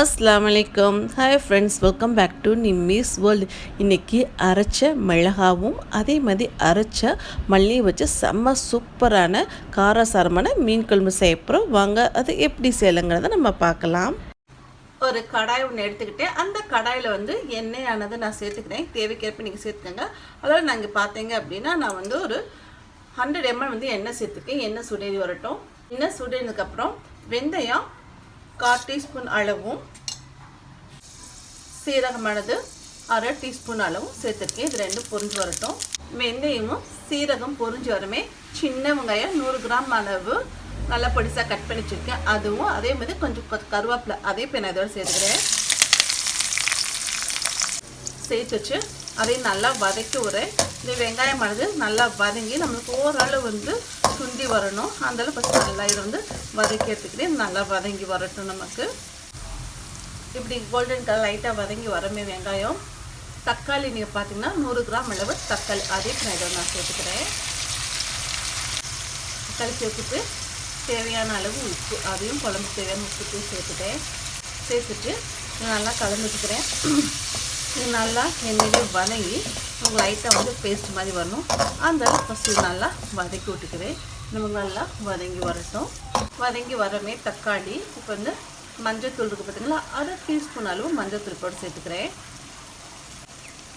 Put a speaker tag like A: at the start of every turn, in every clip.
A: அஸ்லாம் வலைக்கம் hi friends welcome back to Nimmi's world இன்றைக்கி அரைச்ச மிளகாவும் அதே மாதிரி அரைச்ச மல்லியும் வச்சு செம்ம சூப்பரான காரசாரமான மீன் குழம்பு செய்ய போகிறோம் வாங்க அது எப்படி செய்யலைங்கிறத நம்ம பார்க்கலாம். ஒரு கடாய் ஒன்று எடுத்துக்கிட்டு அந்த கடாயில் வந்து எண்ணெய் நான் சேர்த்துக்கிறேன். தேவைக்கேற்ப நீங்கள் சேர்த்துக்கோங்க. அதோட நாங்கள் பார்த்தீங்க அப்படின்னா நான் வந்து ஒரு ஹண்ட்ரட் எம்எல் வந்து எண்ணெய் சேர்த்துக்கேன். எண்ணெய் சுடேறி வரட்டும். எண்ணெய் சுடேறினதுக்கப்புறம் வெந்தயம் கால் டீஸ்பூன் அளவும் சீரகமானது அரை டீஸ்பூன் அளவும் சேர்த்துருக்கேன். இது ரெண்டும் பொரிஞ்சு வரட்டும். வெந்தயமும் சீரகம் பொரிஞ்சு வரமே. சின்ன வெங்காயம் நூறு கிராம் அளவு நல்லா பொடிசாக கட் பண்ணி வச்சுருக்கேன். அதுவும் அதே மாதிரி கொஞ்சம் கருவேப்பிலை அதே இப்போ நான் இதோட சேர்த்துக்கிறேன். சேர்த்து வச்சு அதையும் நல்லா வதக்கி விடுறேன். இந்த வெங்காயமானது நல்லா வதங்கி நம்மளுக்கு ஓரளவு வந்து சுண்டி வரணும். அதில் ஃபஸ்ட் நல்லா இதை வந்து வதக்கி எடுத்துக்கிட்டே நல்லா வதங்கி வரட்டும் நமக்கு. இப்படி கோல்டன் கலர் லைட்டாக வதங்கி வரமே வெங்காயம் தக்காளி நீங்கள் பார்த்தீங்கன்னா நூறு கிராம் அளவு தக்காளி. அதே இதை நான் சேர்த்துக்கிறேன். தக்காளி சேர்த்துட்டு தேவையான அளவு உப்பு அதையும் குழம்பு தேவையான உப்பு சேர்த்துட்டேன் சேர்த்துட்டு நல்லா கலந்துட்டுக்கிறேன் இது நல்லா எண்ணெயிலே வதங்கி லைட்டாக வந்து பேஸ்ட் மாதிரி வரணும். அந்த ஃபஸ்ட்டு நல்லா வதக்கி விட்டுக்கிறேன். நமக்கு நல்லா வதங்கி வரட்டும். வதங்கி வரமே தக்காளி இப்போ வந்து மஞ்சள் தூள் இருக்குது பார்த்தீங்களா அரை டீஸ்பூன் அளவு மஞ்சள் தூள் போட்டு சேர்த்துக்கிறேன்.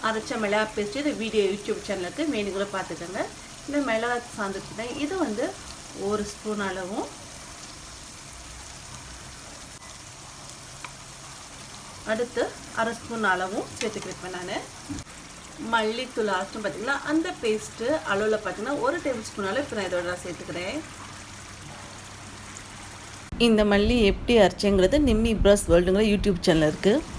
A: அரைச்ச மிளகா பேஸ்ட்டு இந்த வீடியோ யூடியூப் சேனலுக்கு கூட பார்த்துக்கோங்க. இந்த மிளகா சாந்துச்சுன்னா இது வந்து ஒரு ஸ்பூன் அளவும். அடுத்து அரை ஸ்பூன் அளவும் சேர்த்துக்கிருப்பேன் நான். மல்லித்தூள் ஆச்சும் பார்த்திங்கன்னா அந்த பேஸ்ட்டு அளவில் பார்த்திங்கன்னா ஒரு டேபிள் ஸ்பூன் அளவு இப்போ நான் இதோட நான் சேர்த்துக்கிறேன். இந்த மல்லி எப்படி அரைச்சேங்கிறது நிம்மி ப்ரஸ் வேர்ல்டுங்கிற யூடியூப் சேனல் இருக்குது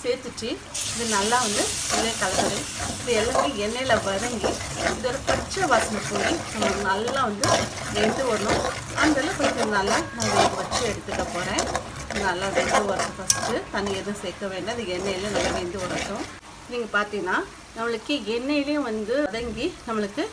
A: சேர்த்துச்சு இது நல்லா வந்து எண்ணெய் கலக்குது இது எல்லாமே எண்ணெயில் வதங்கி இதோட பச்சை வாசனை போய் நமக்கு நல்லா வந்து வெந்து வரணும் அந்த கொஞ்சம் நல்லா நான் வச்சு எடுத்துக்க போகிறேன் நல்லா வெந்து வரட்டும் ஃபஸ்ட்டு தண்ணி எதுவும் சேர்க்க வேண்டாம். அது எண்ணெயில் நல்லா வெந்து வரட்டும் நீங்கள் பார்த்தீங்கன்னா நம்மளுக்கு எண்ணெயிலையும் வந்து வதங்கி நம்மளுக்கு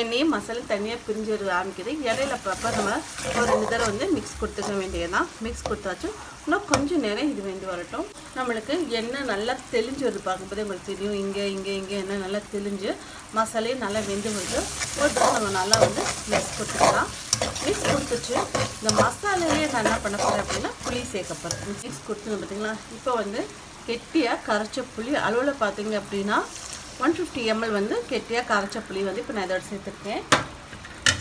A: எண்ணெயும் மசாலா தனியாக பிரிஞ்சு ஆரம்பிக்குது. இடையில அப்பப்போ நம்ம ஒரு ரெண்டு தடவை வந்து மிக்ஸ் கொடுத்துக்க வேண்டியதுதான். மிக்ஸ் கொடுத்தாச்சும் இன்னும் கொஞ்சம் நேரம் இது வேண்டி வரட்டும். நம்மளுக்கு எண்ணெய் நல்லா தெளிஞ்சு வருது பார்க்கும்போதே உங்களுக்கு தெரியும். இங்கே இங்கே இங்கே எண்ணெய் நல்லா தெளிஞ்சு மசாலையும் நல்லா வெந்து வருது. ஒரு தடவை நம்ம நல்லா வந்து மிக்ஸ் கொடுத்துக்கலாம். மிக்ஸ் கொடுத்துட்டு இந்த மசாலையே நான் என்ன பண்ண போகிறேன் அப்படின்னா புளி சேர்க்க போகிறேன் மிக்ஸ் கொடுத்துங்க பார்த்தீங்களா? இப்போ வந்து கெட்டியாக கரைச்ச புளி அளவில் பார்த்தீங்க அப்படின்னா ஒன் ஃபிஃப்டி எம்எல் வந்து கெட்டியாக கரைச்ச புளி வந்து இப்போ நான் இதோட சேர்த்துருக்கேன்.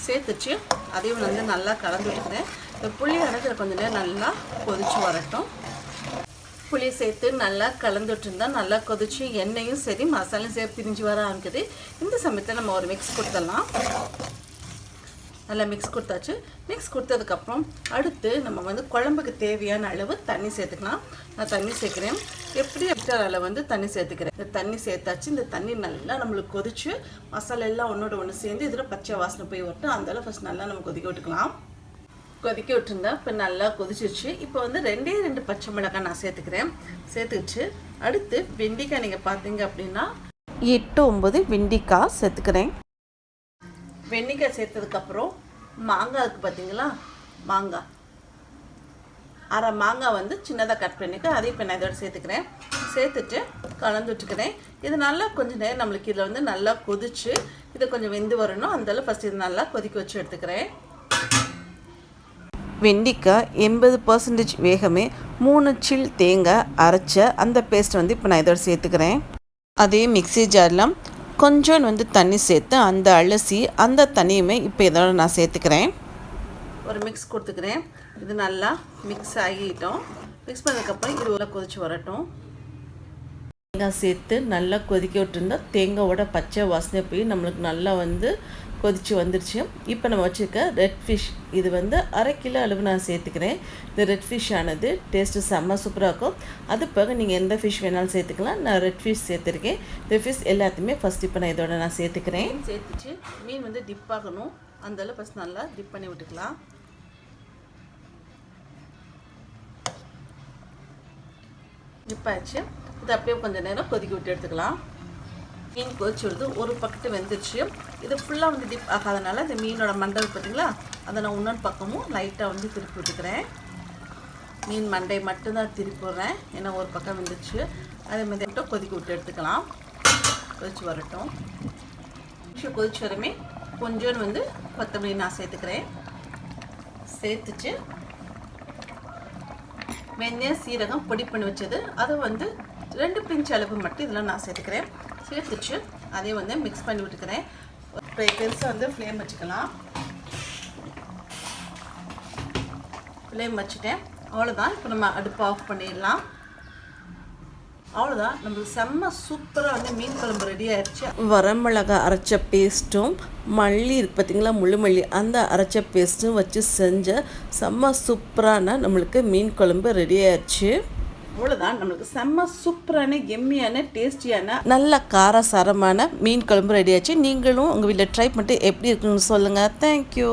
A: சேர்த்துச்சு. அதையும் வந்து நல்லா கலந்து விட்டுக்கிறேன் இந்த புளி அரைக்கிற கொஞ்சம் நேரம் நல்லா கொதிச்சு வரட்டும். புளி சேர்த்து நல்லா கலந்துட்டு இருந்தால் நல்லா கொதிச்சு எண்ணெயும் சரி மசாலையும் சேர்த்து பிரிஞ்சு வர ஆரம்பிக்குது. இந்த சமயத்தில் நம்ம ஒரு மிக்ஸ் கொடுத்துடலாம். நல்லா மிக்ஸ் கொடுத்தாச்சு. மிக்ஸ் கொடுத்ததுக்கப்புறம் அடுத்து நம்ம வந்து குழம்புக்கு தேவையான அளவு தண்ணி சேர்த்துக்கலாம். நான் தண்ணி சேர்க்குறேன். எப்படி எப்படி அளவு வந்து தண்ணி சேர்த்துக்கிறேன். இந்த தண்ணி சேர்த்தாச்சு. இந்த தண்ணி நல்லா நம்மளுக்கு கொதிச்சு மசாலா எல்லாம் ஒன்றோட ஒன்று சேர்ந்து இதில் பச்சை வாசனை போய் விட்டு அந்தளவு ஃபஸ்ட் நல்லா நம்ம கொதிக்க விட்டுக்கலாம். கொதிக்க விட்டுருந்தா இப்போ நல்லா கொதிச்சிருச்சு. இப்போ வந்து ரெண்டே ரெண்டு பச்சை மிளகாய் நான் சேர்த்துக்கிறேன். சேர்த்துக்கிச்சு. அடுத்து வெண்டிக்காய் நீங்கள் பார்த்தீங்க அப்படின்னா எட்டு ஒம்பது வெண்டிக்காய் சேர்த்துக்கிறேன். வெண்ணிக்காய் சேர்த்ததுக்கப்புறம் மாங்காய் இருக்குது பார்த்தீங்களா? மாங்காய். அரை மாங்காய் வந்து சின்னதாக கட் பண்ணிவிட்டு அதையும் இப்போ நான் இதோட சேர்த்துக்கிறேன். சேர்த்துட்டு கலந்து விட்டுக்கிறேன். இது நல்லா கொஞ்சம் நேரம் நம்மளுக்கு இதில் வந்து நல்லா கொதிச்சு இதை கொஞ்சம் வெந்து வரணும். அந்தளவு ஃபஸ்ட் இது நல்லா கொதிக்க வச்சு எடுத்துக்கிறேன். வெண்டிக்காய் எண்பது பர்சன்டேஜ் வேகமே மூணு சில் தேங்காய் அரைச்ச அந்த பேஸ்ட் வந்து இப்போ நான் இதோட சேர்த்துக்கிறேன். அதே மிக்சி ஜாரில் கொஞ்சோண்டு வந்து தண்ணி சேர்த்து அந்த அலசி அந்த தண்ணியுமே இப்போ இதோட நான் சேர்த்துக்கிறேன். ஒரு மிக்ஸ் கொடுத்துக்கிறேன். இது நல்லா மிக்ஸ் ஆகிட்டோம். மிக்ஸ் பண்ணதுக்கப்புறம் இது உள்ள கொதிச்சு வரட்டும். தேங்காய் சேர்த்து நல்லா கொதிக்க விட்டுருந்தா தேங்காயோட பச்சை வாசனை போய் நம்மளுக்கு நல்லா வந்து கொதித்து வந்துருச்சு. இப்போ நம்ம வச்சுருக்க ரெட் ஃபிஷ் இது வந்து அரை கிலோ அளவு நான் சேர்த்துக்கிறேன். இந்த ரெட் ஃபிஷ் ஆனது டேஸ்ட்டு செம்ம சூப்பராக இருக்கும். அது போக நீங்கள் எந்த ஃபிஷ் வேணாலும் சேர்த்துக்கலாம். நான் ரெட் ஃபிஷ் சேர்த்துருக்கேன். இந்த ஃபிஷ் எல்லாத்தையுமே ஃபஸ்ட் இப்போ நான் இதோட நான் சேர்த்துக்கிறேன். சேர்த்துச்சு. மீன் வந்து டிப் ஆகணும். அந்தளவு ஃபஸ்ட் நல்லா டிப் பண்ணி விட்டுக்கலாம். டிப் ஆச்சு இது அப்படியே கொஞ்சம் நேரம் கொதிக்க விட்டு எடுத்துக்கலாம். மீன் கொதிச்சு விடுது ஒரு பக்கத்து வெந்துருச்சு. இது ஃபுல்லாக வந்து டிப் ஆகாதனால இந்த மீனோட மண்டல் பார்த்தீங்களா அதை நான் இன்னொரு பக்கமும் லைட்டாக வந்து திருப்பி விட்டுக்கிறேன். மீன் மண்டை மட்டும்தான் திருப்பி விட்றேன். ஏன்னா ஒரு பக்கம் வந்துருச்சு. அதே மாதிரி மட்டும் கொதிக்க விட்டு எடுத்துக்கலாம். கொதிச்சு வரட்டும். நிமிஷம் கொதிச்சு வரமே கொஞ்சோன்னு வந்து கொத்தமல்லி நான் சேர்த்துக்கிறேன். சேர்த்துச்சு. வெந்தயம் சீரகம் பொடி பண்ணி வச்சது. அதை வந்து ரெண்டு பிஞ்ச் அளவு மட்டும் இதில் நான் சேர்த்துக்கிறேன். சேர்த்துச்சு அதே வந்து மிக்ஸ் பண்ணி விட்டுக்கிறேன். பெருசாக வந்து ஃப்ளேம் வச்சுக்கலாம். ஃப்ளேம் வச்சுட்டேன். அவ்வளோதான் இப்போ நம்ம அடுப்பு ஆஃப் பண்ணிடலாம். அவ்வளோதான் நம்மளுக்கு செம்ம சூப்பராக வந்து மீன் குழம்பு ரெடி ஆயிடுச்சு
B: வரமிளகா அரைச்ச பேஸ்ட்டும் மல்லி இருக்கு பார்த்தீங்களா முள்ளு மல்லி அந்த அரைச்ச பேஸ்ட்டும் வச்சு செஞ்ச செம்ம சூப்பரான நம்மளுக்கு மீன் குழம்பு ரெடி ஆயிடுச்சு
A: அவ்வளோதான் நம்மளுக்கு செம்ம சூப்பரான எம்மியான டேஸ்டியான
B: நல்ல காரசாரமான மீன் குழம்பு ரெடி ஆச்சு. நீங்களும் உங்கள் வீட்டில் ட்ரை பண்ணிட்டு எப்படி இருக்குன்னு சொல்லுங்கள் தேங்க்யூ